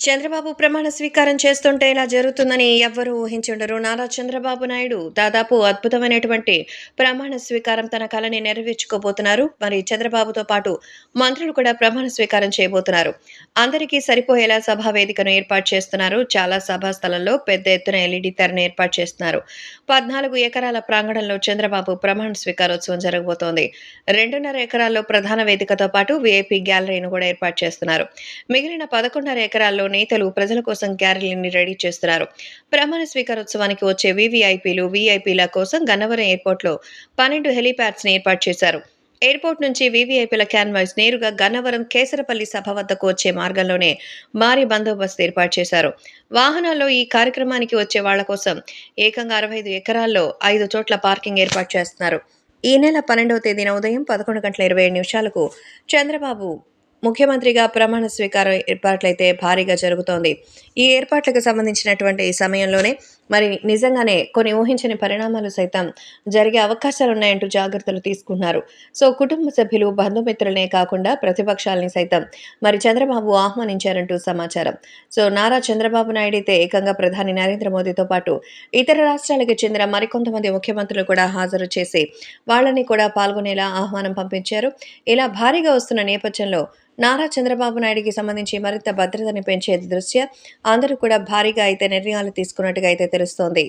చంద్రబాబు ప్రమాణ స్వీకారం చేస్తుంటే ఇలా జరుగుతుందని ఎవ్వరూ ఊహించుండరు. నారా చంద్రబాబు నాయుడు దాదాపు అద్భుతమైనటువంటి ప్రమాణ స్వీకారం తన కళని నెరవేర్చుకోబోతున్నారు. మరి చంద్రబాబుతో పాటు మంత్రులు కూడా ప్రమాణ స్వీకారం చేయబోతున్నారు. అందరికీ సరిపోయేలా సభా వేదికను ఏర్పాటు చేస్తున్నారు. చాలా సభా స్థలంలో పెద్ద ఎత్తున ఎల్ఈడి తెరను ఏర్పాటు చేస్తున్నారు. పద్నాలుగు ఎకరాల ప్రాంగణంలో చంద్రబాబు ప్రమాణ స్వీకారోత్సవం జరగబోతోంది. రెండున్నర ఎకరాల్లో ప్రధాన వేదికతో పాటు వీఐపీ గ్యాలరీని కూడా ఏర్పాటు చేస్తున్నారు. మిగిలిన పదకొండున్నర ఎకరాల్లో నేతలు ప్రజల కోసం క్యారీలని రెడీ చేస్తున్నారు. ప్రమాణ స్వీకారోత్సవానికి వచ్చే వీవీఐపీలు వీఐపీల కోసం గన్నవరం ఎయిర్పోర్ట్లో పన్నెండు హెలీప్యాడ్స్ని ఏర్పాటు చేశారు. ఎయిర్పోర్ట్ నుంచి వీవీఐపీల క్యాన్వాస్ నేరుగా గన్నవరం కేసరపల్లి సభ వద్దకు వచ్చే మార్గంలోనే భారీ బందోబస్తు ఏర్పాటు చేశారు. వాహనాల్లో ఈ కార్యక్రమానికి వచ్చే వాళ్ళ కోసం ఏకంగా అరవై ఐదు ఎకరాల్లో ఐదు చోట్ల పార్కింగ్ ఏర్పాటు చేస్తున్నారు. ఈ నెల పన్నెండవ తేదీన ఉదయం పదకొండు గంటల ఇరవై ఏడు నిమిషాలకు చంద్రబాబు ముఖ్యమంత్రిగా ప్రమాణ స్వీకారం ఏర్పాట్లయితే భారీగా జరుగుతోంది. ఈ ఏర్పాట్లకు సంబంధించినటువంటి ఈ సమయంలోనే మరి నిజంగానే కొన్ని ఊహించని పరిణామాలు సైతం జరిగే అవకాశాలు ఉన్నాయంటూ జాగ్రత్తలు తీసుకున్నారు. సో కుటుంబ సభ్యులు బంధుమిత్రులనే కాకుండా ప్రతిపక్షాలని సైతం మరి చంద్రబాబు ఆహ్వానించారంటూ సమాచారం. సో నారా చంద్రబాబు నాయుడు అయితే ఏకంగా ప్రధాని నరేంద్ర మోదీతో పాటు ఇతర రాష్ట్రాలకు చెందిన మరికొంతమంది ముఖ్యమంత్రులు కూడా హాజరు చేసి వాళ్ళని కూడా పాల్గొనేలా ఆహ్వానం పంపించారు. ఇలా భారీగా వస్తున్న నేపథ్యంలో నారా చంద్రబాబు నాయుడికి సంబంధించి మరింత భద్రతని పెంచే దృష్ట్యా అందరూ కూడా భారీగా అయితే నిర్ణయాలు తీసుకున్నట్టుగా అయితే తెలుస్తోంది.